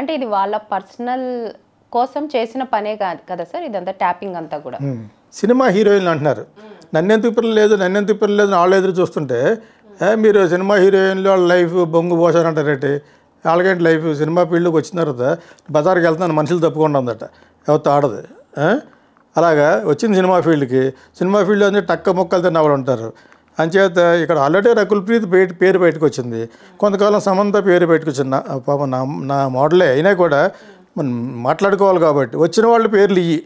అంటే ఇది వాళ్ళ పర్సనల్ కోసం చేసిన పనే కాదు కదా సార్? ఇదంతా ట్యాపింగ్ అంతా కూడా. సినిమా హీరోయిన్లు అంటున్నారు. నన్నెందుకు పిల్లలు లేదు నన్నెందుకు పిల్లలు లేదు వాళ్ళు ఎదురు చూస్తుంటే ఏ, మీరు సినిమా హీరోయిన్లు వాళ్ళ లైఫ్ బొంగు పోసారంటారేంటి వాళ్ళకేంటి లైఫ్ సినిమా ఫీల్డ్కి వచ్చిన తర్వాత బజార్కి వెళ్తున్నాను మనుషులు తప్పుకుండా ఉందట ఎవరితో ఆడదు? అలాగా వచ్చింది సినిమా ఫీల్డ్కి. సినిమా ఫీల్డ్ అంటే టక్క మొక్కలు తిన్న వాళ్ళు ఉంటారు. అంచేత ఇక్కడ ఆల్రెడీ రకుల్ ప్రీత్ పేరు పేరు బయటకు వచ్చింది కొంతకాలం సమంత పేరు బయటకు వచ్చింది నా పాపం నా నా మోడలే అయినా కూడా మనం మాట్లాడుకోవాలి కాబట్టి వచ్చిన వాళ్ళ పేర్లు ఇయ్యి.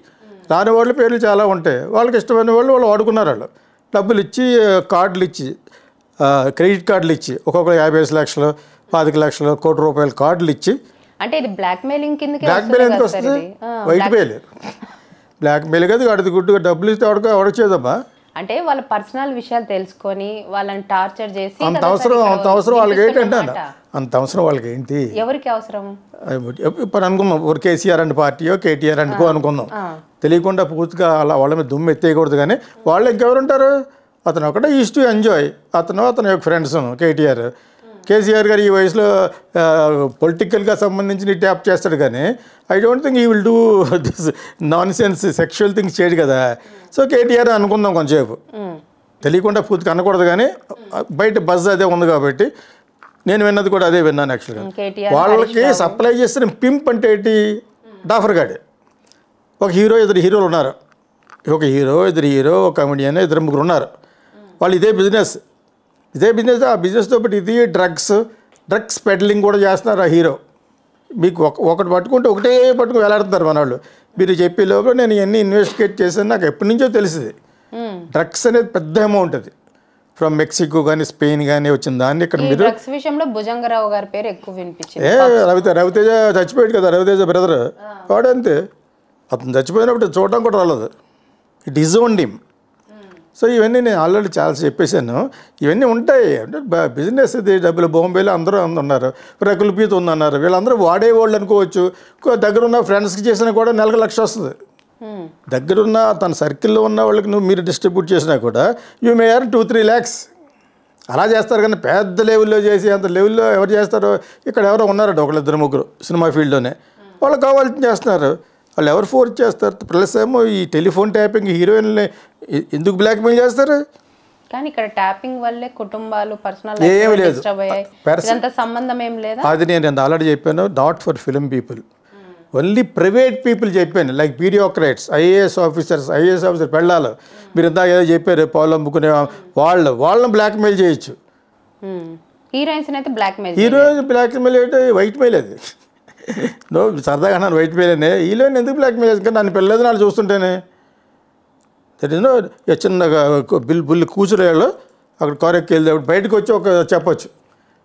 రాని వాళ్ళ పేర్లు చాలా ఉంటాయి. వాళ్ళకి ఇష్టమైన వాళ్ళు వాళ్ళు వాడుకున్నారు వాళ్ళు. డబ్బులు ఇచ్చి కార్డులు ఇచ్చి క్రెడిట్ కార్డులు ఇచ్చి ఒక్కొక్కరు యాభై ఐదు లక్షలు పాతిక లక్షలు కోటి రూపాయల కార్డులు ఇచ్చి. అంటే ఇది బ్లాక్ మెయిలింగ్ కిందకి బ్లాక్ మెయిల్ ఎందుకు వస్తుంది. White mail. బ్లాక్ మెయిల్ కదా అడిది గుడ్డుగా డబ్బులు ఇస్తే ఎవరికి ఎవడొచ్చేదమ్మా అంటే వాళ్ళ పర్సనల్ విషయాలు తెలుసుకొని వాళ్ళని టార్చర్ చేసి అంత అవసరం సార్ అంత అవసరం వాళ్ళకి ఏంటంటే. అంత అవసరం వాళ్ళకి ఏంటి? ఎవరికి అవసరం? ఇప్పుడు అనుకుందాం ఒక కేసీఆర్ అంటే పార్టీయో కేటీఆర్ అనుకో అనుకుందాం. ఆ. తెలియకుండా పూర్తిగా అలా వాళ్ళ మీద దుమ్ము ఎత్తేయకూడదు కానీ వాళ్ళు ఇంకెవరు ఉంటారు అతను ఒకటే ఈజ్ టు ఎంజాయ్. అతను అతని యొక్క ఫ్రెండ్స్ కేటీఆర్. కేసీఆర్ గారు ఈ వయసులో పొలిటికల్గా సంబంధించి ట్యాప్ చేస్తాడు కానీ I don't think he will do this nonsense sexual things చేయడు కదా. సో కేటీఆర్ అనుకుందాం కొంచెంసేపు. తెలియకుండా పూర్తిగా అనకూడదు కానీ బయట బజ్ అదే ఉంది కాబట్టి నేను విన్నది కూడా అదే విన్నాను యాక్చువల్గా వాళ్ళకి సప్లై చేస్తున్న పింప్ అంటే ఏంటి? డాఫర్ గాడే. ఒక హీరో ఇద్దరు హీరోలు ఉన్నారు. ఒక హీరో ఇద్దరు హీరో ఒక కమెడియన్ ఇద్దరు ముగ్గురు ఉన్నారు. వాళ్ళు ఇదే బిజినెస్ ఇదే బిజినెస్ ఆ? బిజినెస్తో పాటు ఇది డ్రగ్స్ డ్రగ్స్ పెడ్లింగ్ కూడా చేస్తున్నారు ఆ హీరో మీకు ఒక ఒకటి పట్టుకుంటే ఒకటే పట్టుకుని వేలాడుతున్నారు మన వాళ్ళు మీరు చెప్పే లోపల నేను ఇవన్నీ ఇన్వెస్టిగేట్ చేశాను నాకు ఎప్పటి నుంచో తెలిసింది. డ్రగ్స్ అనేది పెద్ద అమౌంట్ అది. ఫ్రమ్ మెక్సికో కానీ స్పెయిన్ కానీ వచ్చిన దాన్ని ఇక్కడ మీరు డ్రగ్స్ విషయంలో భుజంగరావు గారి పేరు ఎక్కువ వినిపించింది. ఏ రవితే రవితేజ చచ్చిపోయాడు కదా రవితేజ బ్రదర్ వాడంతే. అతను చచ్చిపోయినప్పుడు చూడడం కూడా రాలేదు. It is own team so ఇవన్నీ నేను ఆల్రెడీ చాలా చెప్పేశాను. ఇవన్నీ ఉంటాయి. అంటే బ- బిజినెస్ ఇది డబ్బులు బాంబేలో అందరూ అంద- ఉన్నారు రకుల్ పీత్ ఉందన్నారు. వీళ్ళందరూ వాడేవాళ్ళు అనుకోవచ్చు. దగ్గరున్న ఫ్రెండ్స్కి చేసినా కూడా నెలకు లక్ష వస్తుంది. దగ్గరున్న తన సర్కిల్లో ఉన్న వాళ్ళకి నువ్వు మీరు డిస్ట్రిబ్యూట్ చేసినా కూడా you may or two three lakhs అలా చేస్తారు కానీ పెద్ద లెవెల్లో చేసి అంత లెవెల్లో ఎవరు చేస్తారో? ఇక్కడ ఎవరో ఉన్నారట ఒకళ్ళిద్దరు ముగ్గురు సినిమా ఫీల్డ్లోనే వాళ్ళు కావాల్సిన చేస్తున్నారు. వాళ్ళు ఎవరు ఫోర్స్ చేస్తారు? ప్లస్ ఏమో ఈ టెలిఫోన్ ట్యాపింగ్ హీరోయిన్ని ఎ- ఎందుకు బ్లాక్మెయిల్ చేస్తారు? కానీ ఇక్కడ ట్యాపింగ్ వల్లే కుటుంబాలు పర్సనల్ ఏమీ లేదు. ఇదంతా సంబంధం ఏం లేదా? అది నేను ఆల్రెడీ చెప్పాను. Not for film people only private people చెప్పాను. Like bureaucrats IAS officers IAS officer పెళ్ళాలి. మీరు ఇందాక ఏదో చెప్పారు పాలు అమ్ముకునే వాళ్ళు. వాళ్ళని బ్లాక్మెయిల్ చేయొచ్చు. హీరోయిన్స్ అయితే బ్లాక్ మెయిల్ హీరోయిన్ బ్లాక్మెయిల్ అంటే వైట్ మెయిల్ అది. నో సరదాగా నన్ను వైట్ మెయిల్ ఈలో హీరోయిన్ ఎందుకు బ్లాక్మెయిల్ చేసి నన్ను పెళ్ళలేదు నాడు చూస్తుంటేనే. తెలియదు చిన్న చిన్నగా బిల్ బుల్లి కూచురేళ్ళు అక్కడ కారెక్కి వెళ్ళేప్పుడు బయటకు వచ్చి ఒక చెప్పొచ్చు.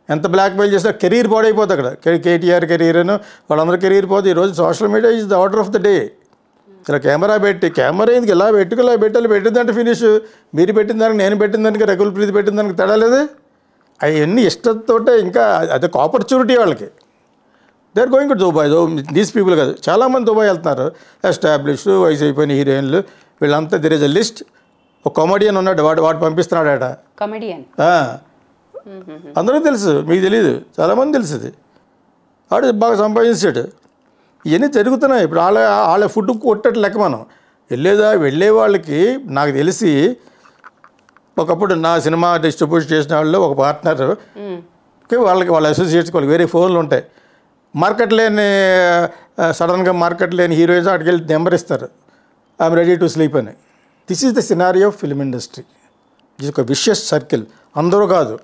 ఎంత బ్లాక్మెయిల్ చేసినా కెరీర్ పాడైపోతుంది అక్కడ. కేటీఆర్ కెరీర్ అని వాళ్ళందరూ కెరీర్ పోతే ఈరోజు social media is the order of the day ఇలా కెమెరా పెట్టి కెమెరా ఎందుకు ఇలా పెట్టుకు ఇలా పెట్టాలి పెట్టిందంటే ఫినిష్ మీరు పెట్టిన దానికి నేను పెట్టిన దానికి ప్రీతి పెట్టిన దానికి తేడా లేదు? అవన్నీ ఇష్టంతోటే ఇంకా అదొక ఆపర్చునిటీ వాళ్ళకి. They are going to Dubai these people కాదు చాలామంది దుబాయ్ వెళ్తున్నారు. ఎస్టాబ్లిష్డ్ వయసు అయిపోయిన హీరోయిన్లు. వీళ్ళంతా దెర్ ఇస్ అ లిస్ట్ ఒక కామెడియన్ ఉన్నాడు వాడు వాడు పంపిస్తున్నాడట. కమెడియన్ ఆ. అందరికీ తెలుసు మీకు తెలియదు చాలామంది తెలుసు ఇది. వాడు బాగా సంపాదించాడు. ఇవన్నీ జరుగుతున్నాయి. ఇప్పుడు వాళ్ళ వాళ్ళ ఫుడ్ కొట్టట్టు లెక్క మనం. వెళ్ళేదా వెళ్ళే వాళ్ళకి నాకు తెలిసి ఒకప్పుడు నా సినిమా డిస్ట్రిబ్యూట్ చేసిన వాళ్ళు ఒక పార్ట్నర్ వాళ్ళకి వాళ్ళ అసోసియేట్స్ వాళ్ళకి వేరే ఫోన్లు ఉంటాయి. మార్కెట్ లేని సడన్గా మార్కెట్ లేని హీరోయిన్స్ అక్కడికి వెళ్ళి నెంబర్ ఇస్తారు ఐఎమ్ రెడీ టు స్లీప్ అని. This is the scenario of film industry. ఇది ఒక విషియస్ సర్కిల్. అందరూ కాదు.